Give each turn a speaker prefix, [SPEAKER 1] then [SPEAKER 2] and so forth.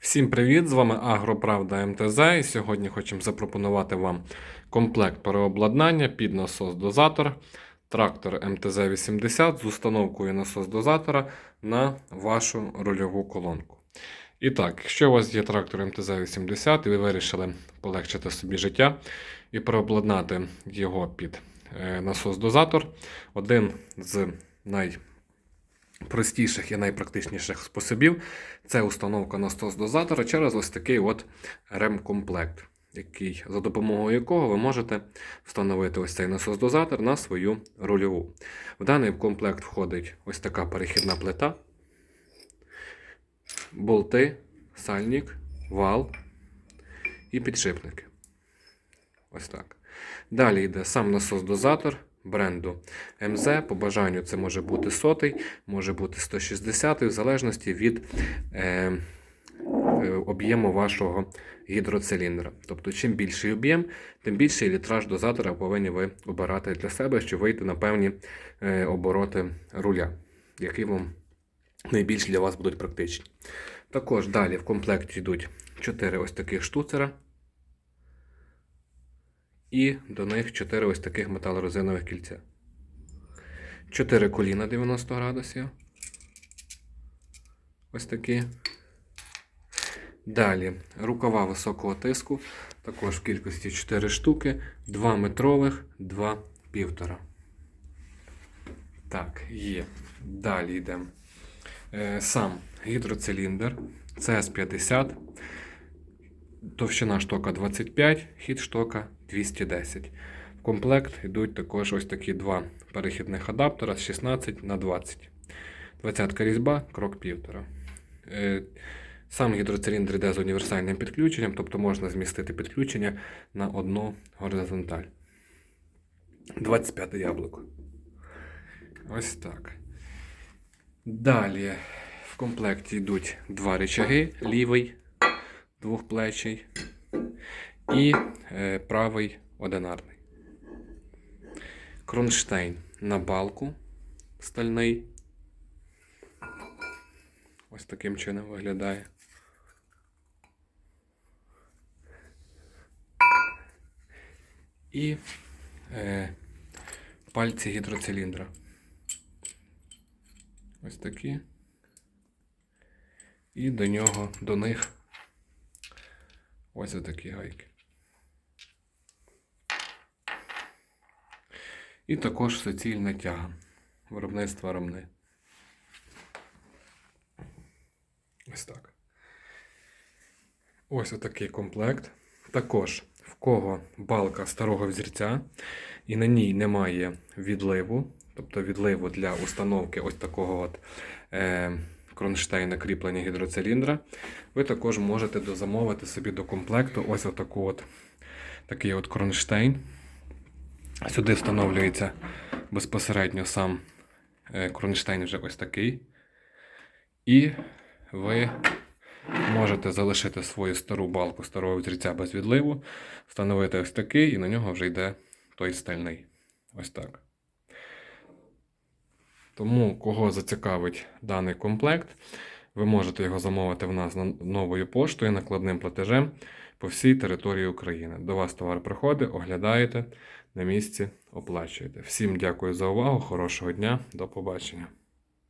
[SPEAKER 1] Всім привіт! З вами Агроправда МТЗ. І сьогодні хочемо запропонувати вам комплект переобладнання під насос-дозатор, трактор МТЗ-80 з установкою насос-дозатора на вашу рульову колонку. І так, якщо у вас є трактор МТЗ-80 і ви вирішили полегшити собі життя і переобладнати його під е, насос-дозатор, один з най простіших і найпрактичніших способів це установка насос-дозатора через ось такий от ремкомплект, який, за допомогою якого ви можете встановити ось цей насос-дозатор на свою рульову. В даний комплект входить ось така перехідна плита, болти, сальник, вал і підшипники. Ось так. Далі йде сам насос-дозатор бренду МЗ. По бажанню це може бути сотий, може бути 160 в залежності від е, е, об'єму вашого гідроциліндра. Тобто, чим більший об'єм, тим більший літраж дозатора повинні ви обирати для себе, щоб вийти на певні е, обороти руля, які вам найбільш для вас будуть практичні. Також далі в комплекті йдуть 4 ось таких штуцера. І до них 4 ось таких металорезинових кільця. 4 коліна 90 градусів. Ось такі. Далі рукава високого тиску. Також в кількості 4 штуки. 2 метрових, 2 півтора. Так, є. Далі йдемо. Е, Сам гідроциліндр CS50. Товщина штока 25, хід штока 210. В комплект йдуть також ось такі два перехідних адаптера з 16 на 20. 20 різьба, крок 1,5. Е, Сам гідроциліндр йде з універсальним підключенням, тобто можна змістити підключення на одну горизонталь. 25 яблуко. Ось так. Далі в комплекті йдуть два рычаги, лівий двохплечий і е, правий одинарний. Кронштейн на балку стальний. Ось таким чином виглядає. І е, пальці гідроциліндра. Ось такі. І до нього, до них ось такі гайки. І також суцільна тяга виробництва ромни. Ось так. Ось отакий комплект. Також в кого балка старого взірця, і на ній немає відливу, тобто відливу для установки ось такого от е, кронштейна кріплення гідроциліндра, ви також можете дозамовити собі до комплекту ось отаку от, такий от кронштейн. Сюди встановлюється безпосередньо сам е, кронштейн вже ось такий. І ви можете залишити свою стару балку старого взірця без відливу, встановити ось такий, і на нього вже йде той стальний. Ось так. Тому, кого зацікавить даний комплект, ви можете його замовити в нас новою поштою накладним платежем по всій території України. До вас товар приходить, оглядаєте на місці, оплачуєте. Всім дякую за увагу, хорошого дня, до побачення.